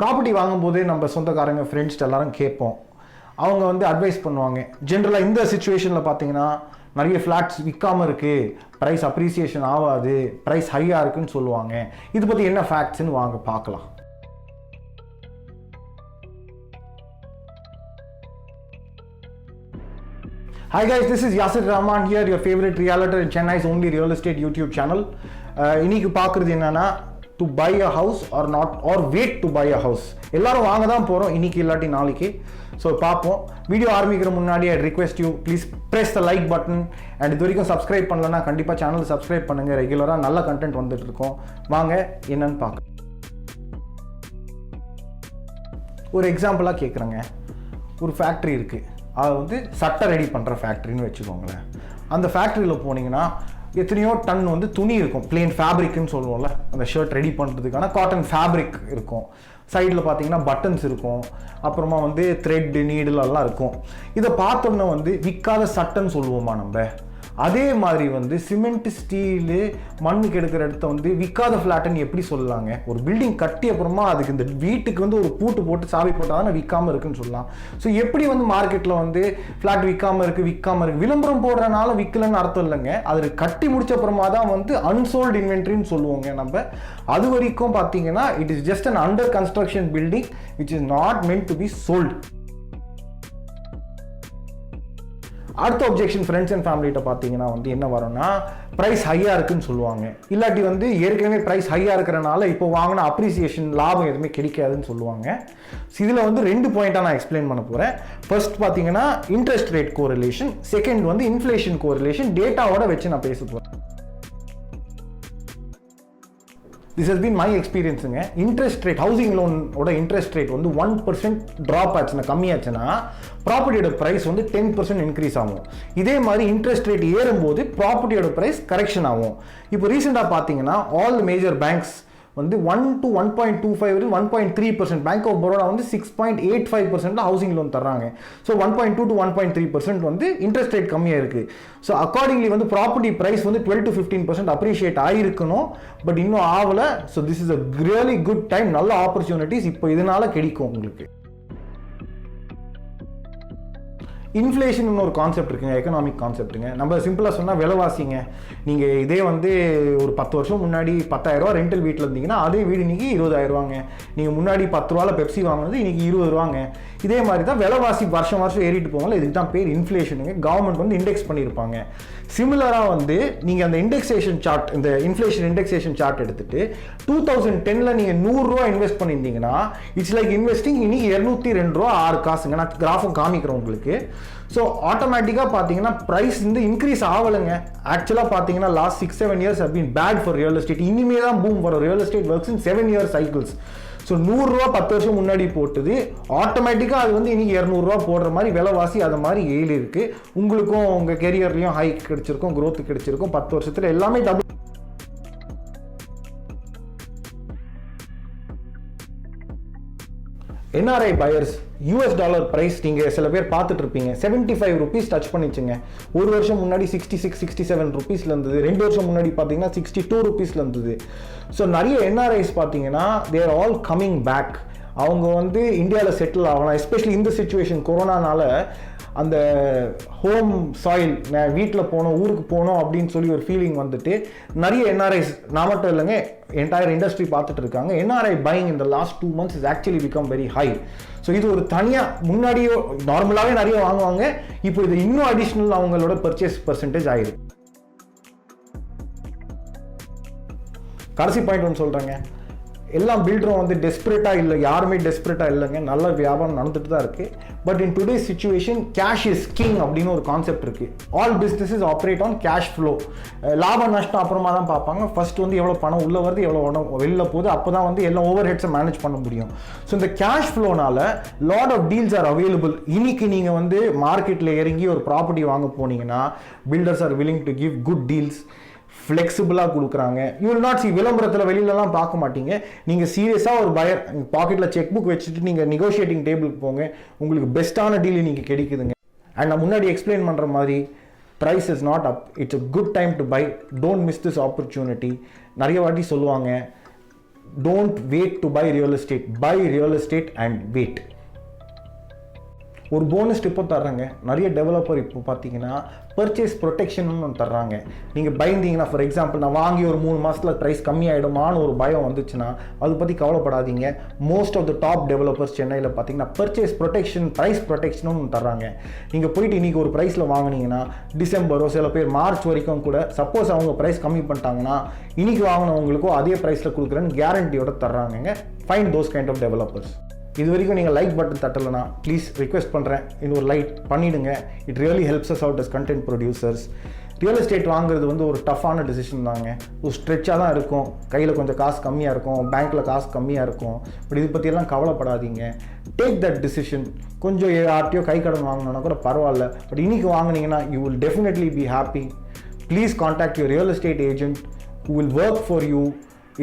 Property வாங்கும்போதே நம்ம சொந்தக்காரங்க ஃப்ரெண்ட்ஸ் எல்லாரும் கேட்போம். அவங்க வந்து அட்வைஸ் பண்ணுவாங்க. ஜென்ரலாக இந்த சுச்சுவேஷனில் பார்த்தீங்கன்னா நிறைய ஃப்ளாட்ஸ் விற்காம இருக்குது ப்ரைஸ் அப்ரிசியேஷன் ஆகாது. ப்ரைஸ் ஹையாக இருக்குன்னு சொல்லுவாங்க. இது பற்றி என்ன ஃபேக்ட்ஸ்ன்னு வாங்க பார்க்கலாம். Hi guys, this is Yasir Rahman here, your favorite realtor in Chennai's only real estate YouTube channel. Uh, இன்னைக்கு பார்க்குறது என்னன்னா to buy a house or not or wait to buy a house எல்லாரும் வாங்க தான் போகிறோம் இன்னைக்கு இல்லாட்டி நாளைக்கு. ஸோ பார்ப்போம். வீடியோ ஆரம்பிக்கிற முன்னாடி I request you please press the like button and இது வரைக்கும் சப்ஸ்கிரைப் பண்ணலன்னா கண்டிப்பாக சேனல் சப்ஸ்கிரைப் பண்ணுங்கள் ரெகுலராக நல்ல கண்டென்ட் வந்துட்டு இருக்கோம் வாங்க என்னன்னு பார்க்க ஒரு எக்ஸாம்பிளாக கேட்குறேங்க ஒரு ஃபேக்ட்ரி இருக்குது அது வந்து சட்டை ரெடி பண்ணுற ஃபேக்ட்ரின்னு வச்சுக்கோங்களேன். அந்த ஃபேக்ட்ரியில் போனீங்கன்னா எத்தனையோ டன் வந்து துணி இருக்கும். பிளெயின் ஃபேப்ரிக்னு சொல்லுவோம்ல. அந்த ஷர்ட் ரெடி பண்ணுறதுக்கான காட்டன் ஃபேப்ரிக் இருக்கும். சைடில் பார்த்தீங்கன்னா பட்டன்ஸ் இருக்கும். அப்புறமா வந்து த்ரெட்டு நீடில் எல்லாம் இருக்கும். இதை பார்த்தோம்னா வந்து விற்காத சட்டைன்னு சொல்லுவோமா நம்ம? அதே மாதிரி வந்து சிமெண்ட் ஸ்டீலு மண்ணுக்கு எடுக்கிற இடத்த வந்து விற்காத ஃப்ளாட்டுன்னு எப்படி சொல்லலாங்க? ஒரு பில்டிங் கட்டி அப்புறமா அதுக்கு இந்த வீட்டுக்கு வந்து ஒரு பூட்டு போட்டு சாவி போட்டால் தான் விற்காம இருக்குன்னு சொல்லலாம். ஸோ எப்படி வந்து மார்க்கெட்டில் வந்து ஃப்ளாட் விற்காம இருக்குது விற்காம இருக்கு? விளம்பரம் போடுறனால விற்கலன்னு அர்த்தம் இல்லைங்க. அது கட்டி முடிச்ச அப்புறமா தான் வந்து அன்சோல்டு இன்வென்ட்ரின்னு சொல்லுவோங்க நம்ம. அது வரைக்கும் பார்த்தீங்கன்னா it is just an under construction building which is not meant to be sold அடுத்த ஒப்ஜெக்ஷன் ஃப்ரெண்ட்ஸ் அண்ட் ஃபேமிலிகிட்ட பார்த்தீங்கன்னா வந்து என்ன வரும்னா ப்ரைஸ் ஹையாக இருக்குன்னு சொல்லுவாங்க. இல்லாட்டி வந்து ஏற்கனவே ப்ரைஸ் ஹையாக இருக்கிறனால இப்போ வாங்கின அப்ரிசியேஷன் லாபம் எதுவுமே கிடைக்காதுன்னு சொல்லுவாங்க. இதில் வந்து ரெண்டு பாயிண்ட்டாக நான் எக்ஸ்பிளைன் பண்ண போகிறேன் ஃபர்ஸ்ட் பார்த்தீங்கன்னா இன்ட்ரெஸ்ட் ரேட் கோரிலேஷன் செகண்ட் வந்து இன்ஃப்ளேஷன் கோரிலேஷன் டேட்டாவோட வச்சு நான் பேச போகிறேன் திஸ் ஹஸ் பீன் மை எக்ஸ்பீரியன்ஸுங்க இன்ட்ரெஸ்ட் ரேட் ஹவுசிங் லோனோட இன்ட்ரெஸ்ட் ரேட் வந்து ஒன் பர்சன்ட் ட்ராப் ஆச்சுன்னா கம்மியாச்சுன்னா ப்ராப்பர்ட்டியோட ப்ரைஸ் வந்து டென் பர்சன்ட் இன்க்ரீஸ் ஆகும். இதே மாதிரி இன்ட்ரெஸ்ட் ரேட் ஏறும்போது ப்ராப்பர்ட்டியோட ப்ரைஸ் கரெக்ஷன் ஆகும். இப்போ ரீசெண்டாக பார்த்தீங்கன்னா ஆல் மேஜர் பேங்க்ஸ் வந்து one to one point two five one point three percent Bank of Baroda வந்து six point eight five percent housing loan தராங்க so one point two to one point three percent வந்து interest rate கம்மியாக இருக்குது so accordingly வந்து property price வந்து twelve to fifteen percent appreciate ஆகிருக்கணும் but இன்னும் ஆகலை so this is a really good time நல்ல opportunities இப்போ இதனால கிடைக்கும் உங்களுக்கு. இன்ஃப்ளேஷன் ஒரு கான்செப்ட் இருக்குங்க எக்கனாமிக் கான்செப்ட்டுங்க நம்ம சிம்பிளாக சொன்னால் விலைவாசிங்க. நீங்கள் இதே வந்து ஒரு பத்து வருஷம் முன்னாடி பத்தாயிரரூவா ரெண்டல் வீட்டில் இருந்தீங்கன்னா அதே வீடு இன்றைக்கி இருபதாயிரரூவாங்க நீங்கள் முன்னாடி பத்து ரூபாவில் பெப்சி வாங்கினது இன்றைக்கி இருபது ரூபாங்க இதே மாதிரி தான் விலைவாசி வருஷம் வருஷம் ஏறிட்டு போவாங்களா இதுக்கு தான் பேர் இன்ஃப்ளேஷனுங்க கவர்மெண்ட் வந்து இண்டெக்ஸ் பண்ணியிருப்பாங்க. சிமிலராக வந்து நீங்கள் அந்த இண்டெக்ஸேஷன் சார்ட் இந்த இன்ஃப்ளேஷன் இண்டெக்ஸேஷன் சார்ட் எடுத்துட்டு டூ தௌசண்ட் டெனில் நீங்கள் நூறுரூவா இன்வெஸ்ட் பண்ணியிருந்தீங்கன்னா இட்ஸ் லைக் இன்வெஸ்டிங் இன்னைக்கு இரநூத்தி ரெண்டு ரூபா ஆறு காசுங்க. நான் கிராஃபும் காமிக்கிறேன் உங்களுக்கு. ஸோ ஆட்டோமேட்டிக்காக பார்த்தீங்கன்னா ப்ரைஸ் வந்து இன்க்ரீஸ் ஆகலைங்க. ஆக்சுவலாக பார்த்தீங்கன்னா last six seven years have bad for real estate இனிமே தான் பூம் வரும் real estate works in seven year cycles so நூறுரூவா பத்து வருஷம் முன்னாடி போட்டது. ஆட்டோமேட்டிக்காக அது வந்து இன்றைக்கி இரநூறுவா போடுற மாதிரி விலைவாசி அது மாதிரி ஏழு இருக்கு உங்களுக்கும் உங்கள் கெரியர்லேயும் ஹைக் கிடச்சிருக்கும் க்ரோத் கிடச்சிருக்கும். பத்து வருஷத்தில் எல்லாமே double NRI buyers US dollar price நீங்கள் சில பேர் பார்த்துட்டு இருப்பீங்க. செவன்ட்டி ஃபைவ் ருபீஸ் டச் பண்ணிச்சுங்க. ஒரு வருஷம் முன்னாடி சிக்ஸ்டி சிக்ஸ் சிக்ஸ்டி செவன் ருபீஸில் இருந்தது. ரெண்டு வருஷம் முன்னாடி பார்த்தீங்கன்னா சிக்ஸ்டி டூ ருபீஸில் இருந்தது. ஸோ நிறைய என்ஆர்ஐஸ் பார்த்தீங்கன்னா தேர் ஆல் கம்மிங் பேக் அவங்க வந்து இந்தியாவில் செட்டில் ஆகலாம். எஸ்பெஷலி இந்த சுச்சுவேஷன் கொரோனானால அந்த ஹோம் சாயில் நான் வீட்டில் போனோம் ஊருக்கு போனோம் அப்படின்னு சொல்லி ஒரு ஃபீலிங் வந்துட்டு நிறைய என்ஆர்ஐஸ் நான் மட்டும் இல்லைங்க என்டையர் இண்டஸ்ட்ரி பார்த்துட்டு இருக்காங்க. என்ஆர்ஐ பையிங் இந்த last two months is actually become very high so இது ஒரு தனியாக முன்னாடியோ நார்மலாகவே நிறைய வாங்குவாங்க. இப்போ இது இன்னும் அடிஷ்னல் அவங்களோட பர்ச்சேஸ் பர்சன்டேஜ் ஆயிடுது கடைசி பாயிண்ட் ஒன்று சொல்கிறேங்க எல்லாம் பில்டரும் வந்து டெஸ்பரேட்டாக இல்லை யாருமே டெஸ்பரேட்டாக இல்லைங்க. நல்ல வியாபாரம் நடந்துட்டு தான் இருக்குது but in today situation cash is king அப்படின்னு ஒரு கான்செப்ட் இருக்குது all businesses operate on cash flow லாப நஷ்டம் அப்புறமா தான் பார்ப்பாங்க. ஃபர்ஸ்ட் வந்து எவ்வளோ பணம் உள்ளே வருது எவ்வளோ பணம் வெளில போகுது அப்போ தான் வந்து எல்லா ஓவர் ஹெட்ஸை மேனேஜ் பண்ண முடியும். ஸோ இந்த cash ஃப்ளோனால lot of deals are available இன்னைக்கு நீங்கள் வந்து மார்க்கெட்டில் இறங்கி ஒரு ப்ராப்பர்ட்டி வாங்க போனீங்கன்னா builders are willing to give good deals ஃப்ளெக்சிபிளாக கொடுக்குறாங்க. யூ வில் நாட் சி விளம்பரத்தில் வெளியிலலாம் பார்க்க மாட்டீங்க. நீங்கள் சீரியஸாக ஒரு பயர் பாக்கெட்டில் செக் புக் வச்சுட்டு நீங்கள் நெகோஷியேட்டிங் டேபிளுக்கு போங்க. உங்களுக்கு பெஸ்ட்டான டீல் நீங்கள் கிடைக்குதுங்க. அண்ட் நான் முன்னாடி எக்ஸ்பிளைன் பண்ணுற மாதிரி price is not up it's a good time to buy don't miss this opportunity நிறைய வாட்டி சொல்லுவாங்க don't wait to buy real estate buy real estate and wait ஒரு போனஸ் டிப்போ தர்றாங்க. நிறைய டெவலப்பர் இப்போ பார்த்தீங்கன்னா பர்ச்சேஸ் ப்ரொடெக்ஷன் ஒன்று தர்றாங்க. நீங்கள் பயந்தீங்கன்னா ஃபார் எக்ஸாம்பிள் நான் வாங்கி ஒரு மூணு மாதத்தில் ப்ரைஸ் கம்மியாயிடுமான்னு ஒரு பயம் வந்துச்சுன்னா அதை பற்றி கவலைப்படாதீங்க. Most of the top developers சென்னையில் பார்த்தீங்கன்னா பர்ச்சேஸ் ப்ரொடெக்ஷன் ப்ரைஸ் ப்ரொடெக்ஷனும் ஒன்று தர்றாங்க. நீங்கள் போயிட்டு இன்றைக்கி ஒரு ப்ரைஸில் வாங்குனீங்கன்னா டிசம்பரோ சில பேர் மார்ச் வரைக்கும் கூட சப்போஸ் அவங்க ப்ரைஸ் கம்மி பண்ணிட்டாங்கன்னா இன்றைக்கி வாங்கினவங்களுக்கும் அதே ப்ரைஸில் கொடுக்குறேன்னு கேரண்டியோட தர்றாங்க fine those kind of developers இது வரைக்கும் நீங்கள் லைக் பட்டன் தட்டலைனா ப்ளீஸ் ரிக்வெஸ்ட் பண்ணுறேன் இது ஒரு லைக் பண்ணிவிடுங்க it really helps us out as content producers real estate வாங்குறது வந்து ஒரு டஃப்பான டெசிஷன் தாங்க. ஒரு ஸ்ட்ரெச்சாக தான் இருக்கும். கையில் கொஞ்சம் காசு கம்மியாக இருக்கும். பேங்க்கில் காசு கம்மியாக இருக்கும். பட் இது பற்றியெல்லாம் கவலைப்படாதீங்க. டேக் தட் டிசிஷன் கொஞ்சம் யார்ட்டையோ கை கடன் வாங்கினோன்னா கூட பரவாயில்ல. பட் இன்றைக்கி வாங்கினீங்கன்னா you will definitely be happy please contact your real estate agent who will work for you.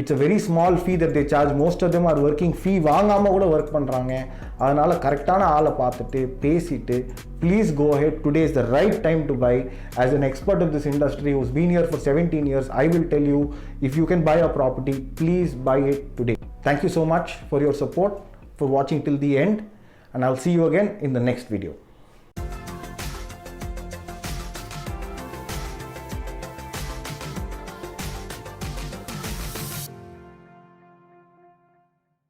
it's a very small fee that they charge most of them are working fee வாங்காமல் கூட work பண்ணுறாங்க அதனால் கரெக்டான ஆளை பார்த்துட்டு பேசிட்டு please go ahead today is the right time to buy as an expert of this industry who's been here for 17 years i will tell you if you can buy a property please buy it today thank you so much for your support for watching till the end and i'll see you again in the next video